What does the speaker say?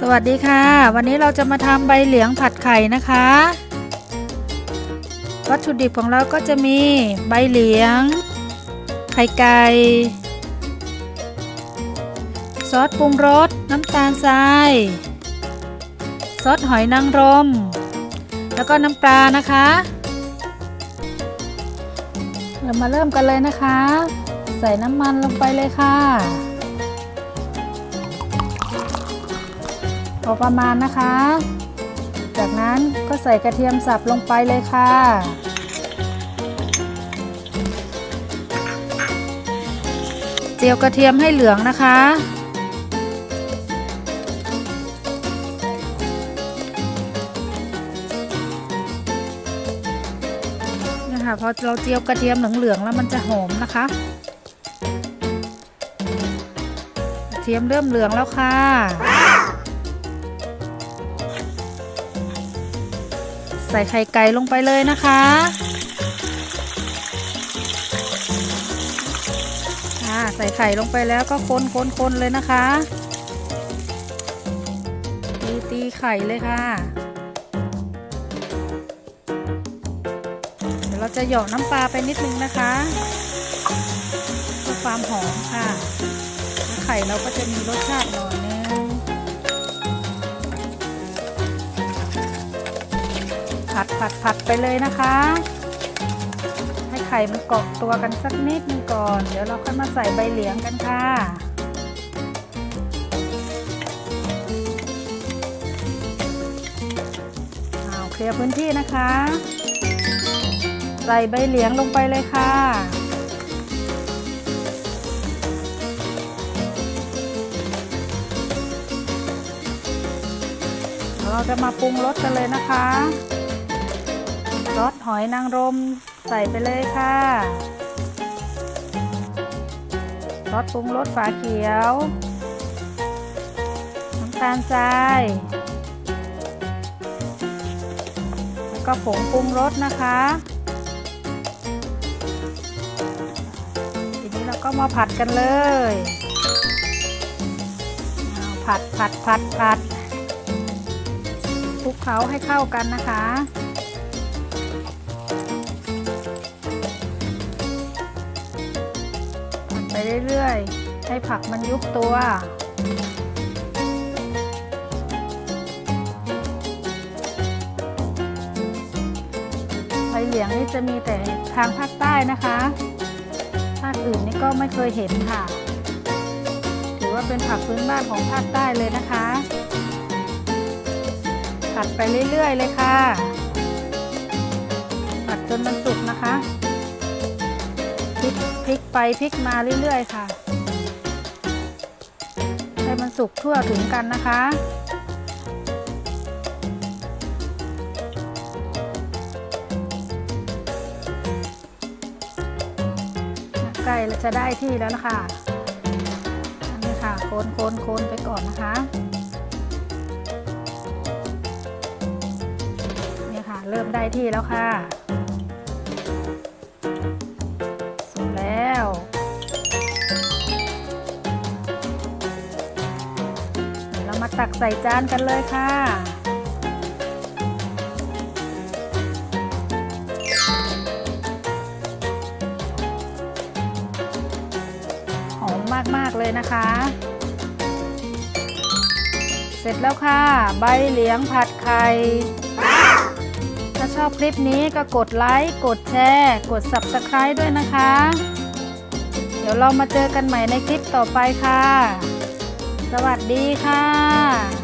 สวัสดีค่ะ วันนี้เราจะมาทำใบเหลียงผัดไข่นะคะ วัตถุดิบของเราก็จะมีใบเหลียง ไข่ไก่ซอสปรุงรส น้ำตาลทราย ซอสหอยนางรม แล้วก็น้ำปลานะคะ เรามาเริ่มกันเลยนะคะ ใส่น้ำมันลงไปเลยค่ะ พอประมาณนะคะ จากนั้นก็ใส่กระเทียมสับลงไปเลยค่ะ เจียวกระเทียมให้เหลืองนะคะนี่ค่ะพอเราเจียวกระเทียมเหลืองๆแล้วมันจะหอมนะคะกระเทียมเริ่มเหลืองแล้วค่ะ ส่ไข่ไก่ลงไปเลยนะคะอาใส่ไข่ลงไปแล้วก็คนคนคนเลยนะคะ ตีตีไข่เลยค่ะ เดี๋ยวเราจะหยอกน้ำปลาไปนิดนึงนะคะเพื่อความหอมค่ะ ไข่เราก็จะมีรสชาติหน่อยนึง ผัดผัดผัดไปเลยนะคะ ให้ไข่มันเกาะตัวกันสักนิดนึงก่อน เดี๋ยวเราค่อยมาใส่ใบเหลียงกันค่ะเอาเคลียร์พื้นที่นะคะ ใส่ใบเหลียงลงไปเลยค่ะเราจะมาปรุงรสกันเลยนะคะ หอยนางรมใส่ไปเลยค่ะซอสปรุงรสฝาเขียว น้ำตาลทราย แล้วก็ผงปรุงรสนะคะทีนี้เราก็มาผัดกันเลยเอาผัดผัดผัดผัดคลุกเคล้าให้เข้ากันนะคะ ไปเรื่อยๆ ให้ผักมันยุบตัว ใบเหลียงนี่จะมีแต่ทางภาคใต้นะคะ ภาคอื่นนี่ก็ไม่เคยเห็นค่ะ ถือว่าเป็นผักพื้นบ้านของภาคใต้เลยนะคะ ผัดไปเรื่อยๆเลยค่ะ ผัดจนมันสุกนะคะ พลิกไปพลิกมาเรื่อยๆค่ะ ให้มันสุกทั่วถึงกันนะคะใกล้จะได้ที่แล้วนะคะอันนี้ค่ะโคนโคนโคนไปก่อนนะคะ นี่ค่ะ เริ่มได้ที่แล้วค่ะ ตักใส่จานกันเลยค่ะ หอมมาก ๆ เลยนะคะ เสร็จแล้วค่ะ ใบเหลียงผัดไข่ถ้าชอบคลิปนี้ก็กดไลค์ กดแชร์ กด Subscribe ด้วยนะคะ เดี๋ยวเรามาเจอกันใหม่ในคลิปต่อไปค่ะ สวัสดีค่ะ